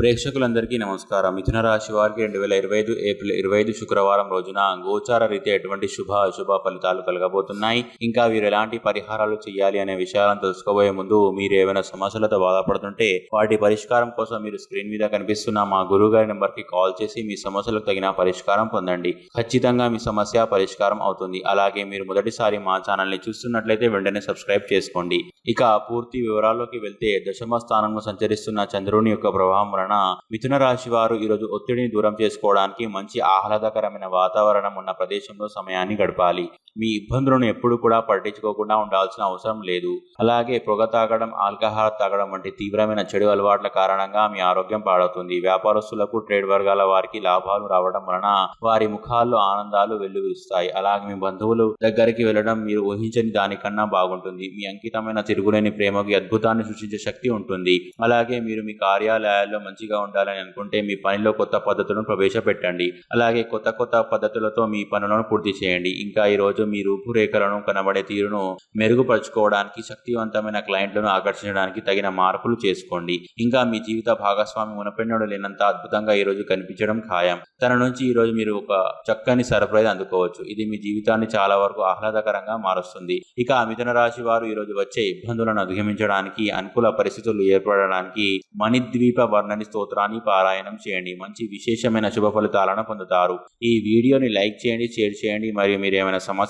ప్రేక్షకులందరికీ నమస్కారం. మిథున రాశి వారికి రెండు వేల ఇరవై ఐదు ఏప్రిల్ ఇరవై ఐదు శుక్రవారం రోజున గోచార రీతి ఎటువంటి శుభ అశుభ ఫలితాలు కలగబోతున్నాయి. ఇంకా వీరు ఎలాంటి పరిహారాలు చేయాలి అనే విషయాలను తెలుసుకోబోయే ముందు మీరు ఏమైనా సమస్యలతో బాధపడుతుంటే వాటి పరిష్కారం కోసం మీరు స్క్రీన్ మీద కనిపిస్తున్న మా గురువు గారి నెంబర్కి కాల్ చేసి మీ సమస్యలకు తగిన పరిష్కారం పొందండి. ఖచ్చితంగా మీ సమస్య పరిష్కారం అవుతుంది. అలాగే మీరు మొదటిసారి మా ఛానల్ని చూస్తున్నట్లయితే వెంటనే సబ్స్క్రైబ్ చేసుకోండి. ఇక పూర్తి వివరాల్లోకి వెళ్తే దశమ స్థానంలో సంచరిస్తున్న చంద్రుని యొక్క ప్రభావం వలన మిథున రాశి వారు ఈరోజు ఒత్తిడిని దూరం చేసుకోవడానికి మంచి ఆహ్లాదకరమైన వాతావరణం ఉన్న ప్రదేశంలో సమయాన్ని గడపాలి. మీ ఇబ్బందులను ఎప్పుడు కూడా పట్టించుకోకుండా ఉండాల్సిన అవసరం లేదు. అలాగే పొగ తాగడం ఆల్కహాల్ తాగడం వంటి తీవ్రమైన చెడు అలవాట్ల కారణంగా మీ ఆరోగ్యం పాడవుతుంది. వ్యాపారస్తులకు ట్రేడ్ వర్గాల వారికి లాభాలు రావడం వలన వారి ముఖాల్లో ఆనందాలు వెల్లువిస్తాయి అలాగే మీ బంధువులు దగ్గరికి వెళ్ళడం మీరు ఊహించని దానికన్నా బాగుంటుంది. మీ అంకితమైన తిరుగులేని ప్రేమకి అద్భుతాన్ని సృష్టించే శక్తి ఉంటుంది. అలాగే మీరు మీ కార్యాలయాల్లో మంచిగా ఉండాలని అనుకుంటే మీ పనిలో కొత్త పద్ధతులను ప్రవేశపెట్టండి. అలాగే కొత్త కొత్త పద్ధతులతో మీ పనులను పూర్తి చేయండి. ఇంకా ఈ రోజు మీ రూపురేఖలను కనబడే తీరును మెరుగుపరచుకోవడానికి శక్తివంతమైన క్లయింట్లను ఆకర్షించడానికి తగిన మార్పులు చేసుకోండి. ఇంకా మీ జీవిత భాగస్వామి మునపెన్నడు లేనంత అద్భుతంగా ఈ రోజు కనిపించడం ఖాయం. తన నుంచి ఈ రోజు మీరు ఒక చక్కని సర్ప్రైజ్ అందుకోవచ్చు. ఇది మీ జీవితాన్ని చాలా వరకు ఆహ్లాదకరంగా మారుస్తుంది. ఇక మిథున రాశి వారు ఈ రోజు వచ్చే ఇబ్బందులను అధిగమించడానికి అనుకూల పరిస్థితులు ఏర్పడడానికి మణిద్వీప వర్ణని స్తోత్రాన్ని పారాయణం చేయండి. మంచి విశేషమైన శుభ ఫలితాలను పొందుతారు. ఈ వీడియోని లైక్ చేయండి షేర్ చేయండి. మరియు మీరు ఏమైనా సమస్య